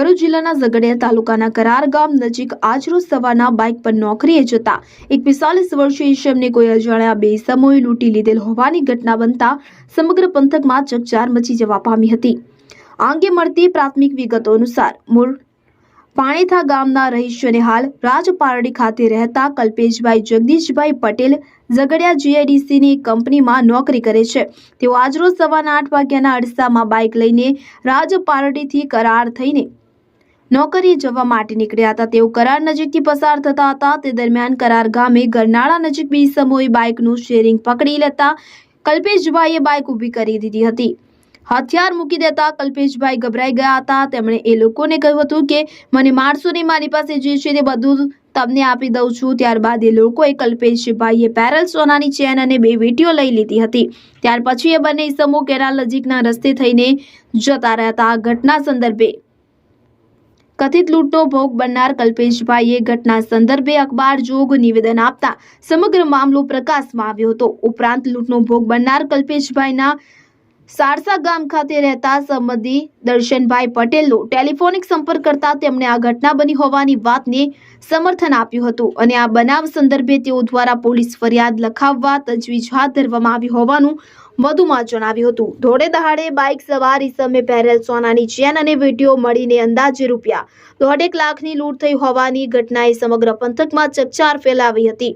ભરૂચ જિલ્લાના ઝઘડિયા તાલુકાના કરાર ગામ નજીક આજરોજ સવારના બાઇક પર નોકરીએ જતા એક પિસ્તાલીસ વર્ષીય ઈશમને કોઈ અજાણ્યા બે સમૂહે લૂંટી લીધેલ હોવાની ઘટના બનતા સમગ્ર પંથકમાં ચકચાર મચી જવા પામી હતી. આ અંગે મળતી પ્રાથમિક વિગતો અનુસાર મૂળ પાણીથા ગામના રહીશોને હાલ રાજપારડી ખાતે રહેતા કલ્પેશભાઈ જગદીશભાઈ પટેલ ઝઘડિયા જીઆઈડીસીની કંપનીમાં નોકરી કરે છે. તેઓ આજરોજ સવારના આઠ વાગ્યાના અડસામાં બાઇક લઈને રાજપારડીથી કરાર થઈને નોકરીએ જવા માટે નીકળ્યા હતા. તેઓ કરાર નજીકથી પસાર થતા હતા. તે દરમિયાન કરાર ગામે ગરનાળા નજીક બી સમૂહે બાઇકનું શેરિંગ પકડી લેતા કલ્પેશભાઈએ બાઇક ઊભી કરી દીધી હતી. હથિયાર મૂકી દેતા કલ્પેશભાઈ ગભરાઈ ગયા હતા. તેમણે એ લોકોને કહ્યું હતું કે, મને મારશો નહીં, મારી પાસે જે છે તે બધું તમને આપી દઉં છું. ત્યારબાદ એ લોકોએ કલ્પેશભાઈએ પેરલ સોનાની ચેન અને બે વીટીઓ લઈ લીધી હતી. ત્યાર પછી એ બંને સમૂહ કેરાલ નજીકના રસ્તે થઈને જતા રહેતા આ ઘટના સંદર્ભે કથિત લૂંટનો ભોગ બનનાર કલ્પેશભાઈએ ઘટના સંદર્ભે અખબાર જોગ નિવેદન આપતા સમગ્ર મામલો પ્રકાશમાં આવ્યો હતો. ઉપરાંત લૂંટનો ભોગ બનનાર કલ્પેશભાઈના સારસા ગામ ખાતે રહેતા સંબંધી દર્શનભાઈ પટેલનો ટેલિફોનિક સંપર્ક કરતા તેમણે આ ઘટના બની હોવાની વાતને સમર્થન આપ્યું હતું અને આ બનાવ સંદર્ભે તેઓ દ્વારા પોલીસ ફરિયાદ લખાવવા તજવીજ હાથ ધરવામાં આવી હોવાનું વધુમાં જણાવ્યું હતું. ધોળે દહાડે બાઇક સવાર ઇસમે પહેરેલ સોનાની ચેન અને વીડિયો મળીને અંદાજે રૂપિયા દોઢેક લાખની લૂંટ થઈ હોવાની ઘટનાએ સમગ્ર પંથકમાં ચકચાર ફેલાવી હતી.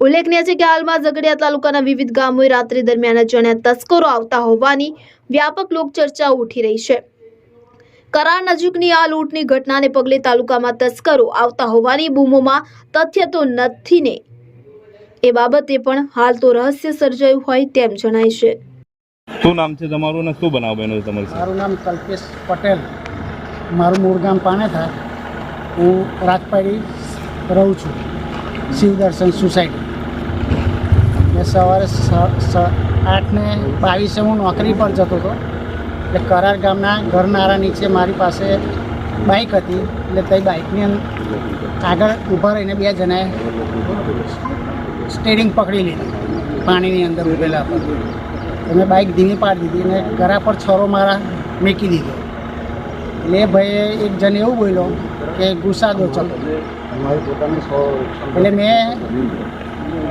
ઉલ્લેખનીય છે કે હાલમાં ઝઘડિયા તાલુકાના વિવિધ ગામોએ રાત્રિ દરમિયાન અજાણ્યા તસ્કરો આવતા હોવાની વ્યાપક લોકચર્ચા ઉઠી રહી છે. કરાર નજીકની આ લૂંટની ઘટનાને પગલે તાલુકામાં તસ્કરો આવતા હોવાની બૂમોમાં તથ્ય તો નથી ને. એ બાબતે પણ હાલ તો રહસ્ય સર્જાયું હોય તેમ જણાય છે. શું નામ છે તમારું અને શું બનાવ બન્યો તમારું મારું નામ કલ્પેશ પટેલ. મારું મૂળ ગામ પાણેથા હું રાજપાડી રહું છું. શિવદર્શન સોસાયટી. મેં સવારે આઠને બાવીસે હું નોકરી પર જતો હતો. એટલે કરાર ગામના ઘરનારા નીચે મારી પાસે બાઇક હતી. એટલે તે બાઇકની આગળ ઊભા રહીને બે જણાએ સ્ટેરિંગ પકડી લીધી પાણીની અંદર ઊભેલા હતા. તો મેં બાઇક ધીમી પાડી દીધી અને ઘરા પર છોરો મારા મૂકી દીધો. એટલે ભાઈએ એક જણ એવું બોલ્યો કે ગુસ્સા દો ચલો. એટલે મેં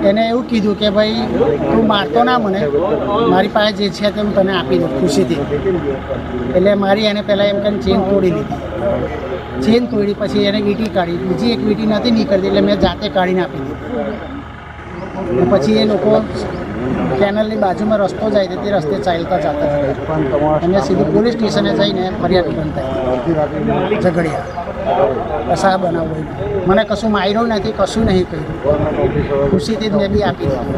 એને એવું કીધું કે ભાઈ, તું મારતો ના મને. મારી પાસે જે છે તે હું તને આપી દઉં ખુશીથી. એટલે મારી એને પહેલાં એમ કરીને ચેન તોડી લીધી. ચેન તોડી પછી એને વીંટી કાઢી. બીજી એક વીંટી નથી નીકળતી, એટલે મેં જાતે કાઢીને આપી દીધી. પછી એ લોકો કેનલની બાજુમાં રસ્તો જાય તે રસ્તે ચાલતા જતા હતા અને સીધું પોલીસ સ્ટેશને જઈને ફરિયાદ નોંધાઈ ઝઘડિયા. કશા બનાવ મને કશું માર્યું નથી, કશું નહીં કર્યું. ખુશીથી જ મેં બી આપી દીધું.